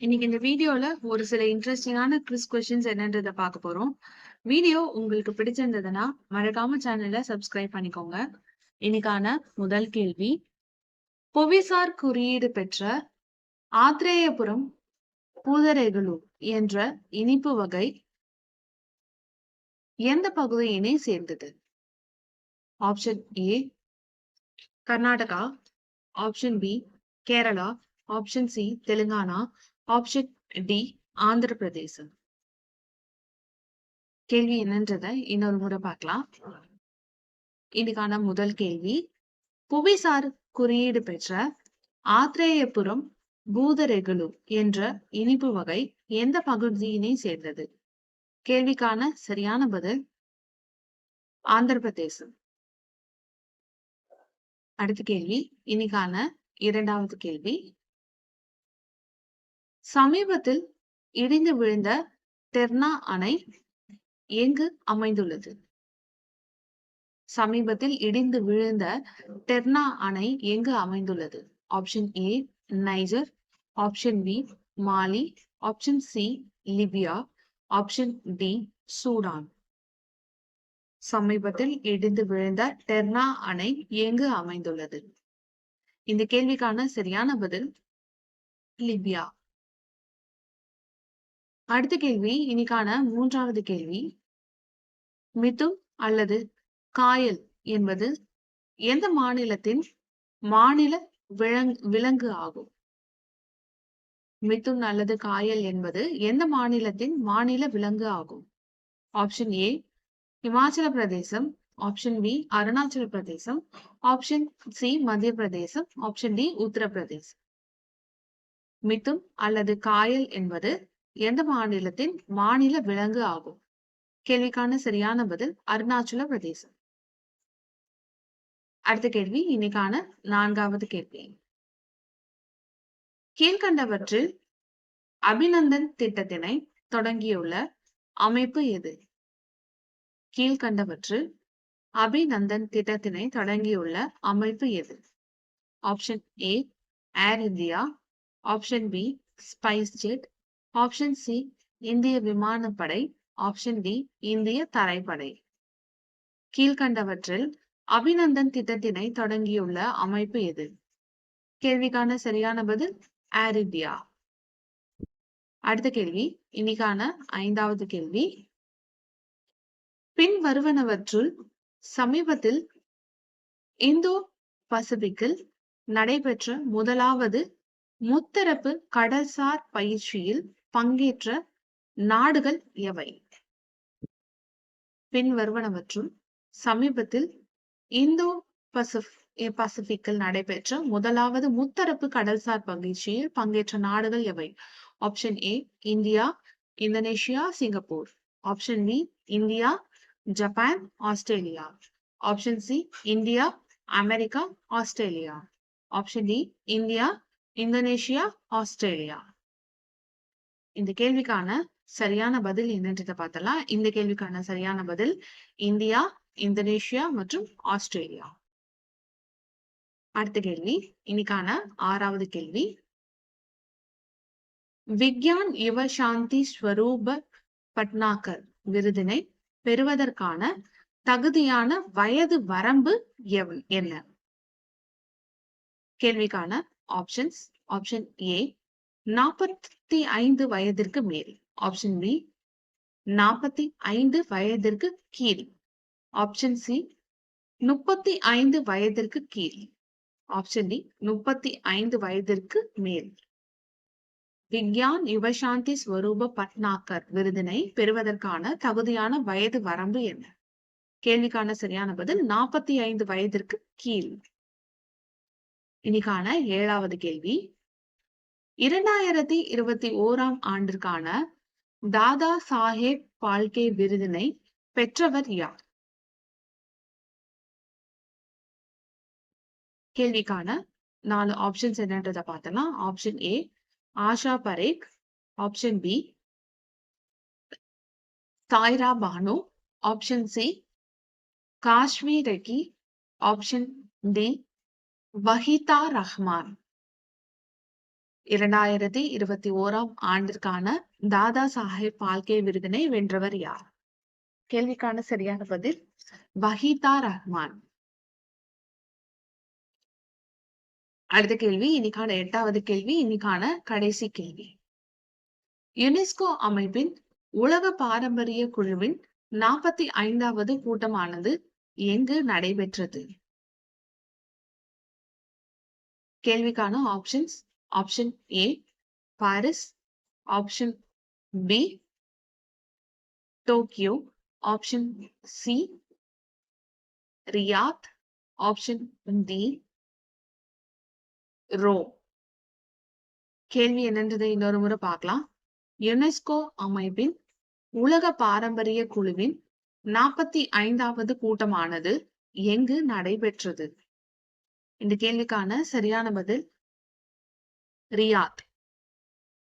இன்னைக்கு இந்த வீடியோல ஒரு சில இன்ட்ரெஸ்டிங்கான க்ரிஸ் கொஸ்டின்ஸ் என்னன்றத பார்க்க போறோம். வீடியோ உங்களுக்கு பிடிச்சிருந்ததுன்னா, மறக்காம சேனல்ல சப்ஸ்கிரைப் பண்ணிக்கோங்க. இன்னைக்கான முதல் கேள்வி. புவிசார் குறியீடு பெற்ற ஆத்ரேயபுரம் பூதரேகலு என்ற இனிப்பு வகை எந்த பகுதியினை சேர்ந்தது? Option A Karnataka, option B Kerala, option C Telangana, option D Andhra Pradesh. கேள்வி என்னன்றத இன்னொரு முறை பார்க்கலாம். இதுக்கான முதல் கேள்வி. புவிசார் குறியீடு பெற்ற ஆத்ரேயபுரம் பூதரெகுலு என்ற இனிப்பு வகை எந்த பகுதியினை சேர்ந்தது? கேள்விக்கான சரியான பதில் ஆந்திர பிரதேசம். அடுத்த கேள்வி இன்னைக்கான இரண்டாவது கேள்வி. சமீபத்தில் இடிந்து விழுந்த டெர்னா அணை எங்கு அமைந்துள்ளது? சமீபத்தில் இடிந்து விழுந்த டெர்னா அணை எங்கு அமைந்துள்ளது? Option A Niger, option B Mali, option C Libya, option D Sudan. சமீபத்தில் இடிந்து விழுந்த டெர்னா அணை எங்கு அமைந்துள்ளது? இந்த கேள்விக்கான சரியான பதில் லிபியா. அடுத்த கேள்வி இன்னைக்கான மூன்றாவது கேள்வி. மிதும் அல்லது காயல் என்பது எந்த மாநிலத்தின் மாநில விலங் விலங்கு ஆகும்? மிதுன் அல்லது காயல் என்பது எந்த மாநிலத்தின் மாநில விலங்கு ஆகும்? Option A Himachal Pradesh, option B Arunachal Pradesh, option C மத்திய பிரதேசம், ஆப்ஷன் டி உத்தரப்பிரதேசம். மிதும் அல்லது காயல் என்பது எந்த மாநிலத்தின் மாநில விலங்கு ஆகும்? கேள்விக்கான சரியான பதில் அருணாச்சல பிரதேசம். அடுத்த கேள்வி இன்னைக்கான நான்காவது கேள்வி. கீழ்கண்டவற்றில் அபிநந்தன் திட்டத்தினை தொடங்கியுள்ள அமைப்பு எது? கீழ்கண்டவற்றில் அபிநந்தன் திட்டத்தினை தொடங்கியுள்ள அமைப்பு எது? Option A Air India, option B SpiceJet, option C இந்திய விமானப்படை, ஆப்ஷன் டி இந்திய தரைப்படை. கீழ்கண்டவற்றில் அபிநந்தன் திட்டத்தினை தொடங்கியுள்ள அமைப்பு எது? கேள்விக்கான சரியான பதில் ஏர் இந்தியா. அடுத்த கேள்வி இன்னைக்கான ஐந்தாவது கேள்வி. பின் வருவனவற்றுள் சமீபத்தில் இந்தோ பசிபிக்கில் நடைபெற்ற முதலாவது முத்தரப்பு கடல்சார் பயிற்சியில் பங்கேற்ற நாடுகள் எவை? பின்வருவனவற்றும் சமீபத்தில் இந்தோ பசிபிக்கில் நடைபெற்ற முதலாவது முத்தரப்பு கடல்சார் பயிற்சியில் பங்கேற்ற நாடுகள் எவை? Option A India, Indonesia, Singapore. Option B India, Japan, Australia. Option C India, America, Australia. Option D India, Indonesia, Australia. இந்த கேள்விக்கான சரியான பதில் என்னன்றத பார்த்தலாம். இந்த கேள்விக்கான சரியான பதில் இந்தியா, இந்தோனேஷியா மற்றும் ஆஸ்திரேலியா. அடுத்த கேள்வி இன்னைக்கான ஆறாவது கேள்வி. விக்யான் யுவ சாந்தி ஸ்வரூப பட்னாகர் விருதினை பெறுவதற்கான தகுதியான வயது வரம்பு எவ் என்ன? கேள்விக்கான ஆப்ஷன்ஸ் ஆப்ஷன் ஏ நாற்பத்தி ஐந்து வயதிற்கு மேல், ஆப்ஷன் பி நாற்பத்தி ஐந்து வயதிற்கு கீழ், ஆப்ஷன் சி முப்பத்தி ஐந்து வயதிற்கு கீழ், ஆப்ஷன் டி முப்பத்தி ஐந்து வயதிற்கு மேல். விக்யான் யுவசாந்தி ஸ்வரூப பட்னாக்கர் விருதினை பெறுவதற்கான தகுதியான வயது வரம்பு என்ன? கேள்விக்கான சரியான பதில் நாற்பத்தி ஐந்து வயதிற்கு கீழ். இன்னைக்கான ஏழாவது கேள்வி. இரண்டாயிரத்தி இருபத்தி ஓராம் ஆண்டிற்கான தாதா சாஹேப் பால்கே விருதினை பெற்றவர் யார்? கேள்விக்கான நாலு ஆப்ஷன்ஸ் என்னன்றத பார்த்தலாம். Option A Asha Parekh, option B Saira Banu, option C காஷ்மீரகி option D Waheeda Rehman. இரண்டாயிரத்தி இருபத்தி ஓராம் ஆண்டிற்கான தாதா சாஹேப் பால்கே விருதினை வென்றவர் யார்? கேள்விக்கான சரியான பதில் வஹீதா ரஹ்மான். அடுத்த கேள்வி இன்னைக்கான எட்டாவது கேள்வி இன்னைக்கான கடைசி கேள்வி. யுனெஸ்கோ அமைப்பின் உலக பாரம்பரிய குழுவின் நாற்பத்தி ஐந்தாவது கூட்டமானது எங்கு நடைபெற்றது? கேள்விக்கான options option A Paris option B Tokyo option C Riyadh option D row கேள்வி என்னன்றதை இன்னொரு முறை பார்க்கலாம். யுனெஸ்கோ அமைப்பின் உலக பாரம்பரிய குழுவின் நாற்பத்தி ஐந்தாவது கூட்டமானது எங்கு நடைபெற்றது? இந்த கேள்விக்கான சரியான பதில் ரியாத்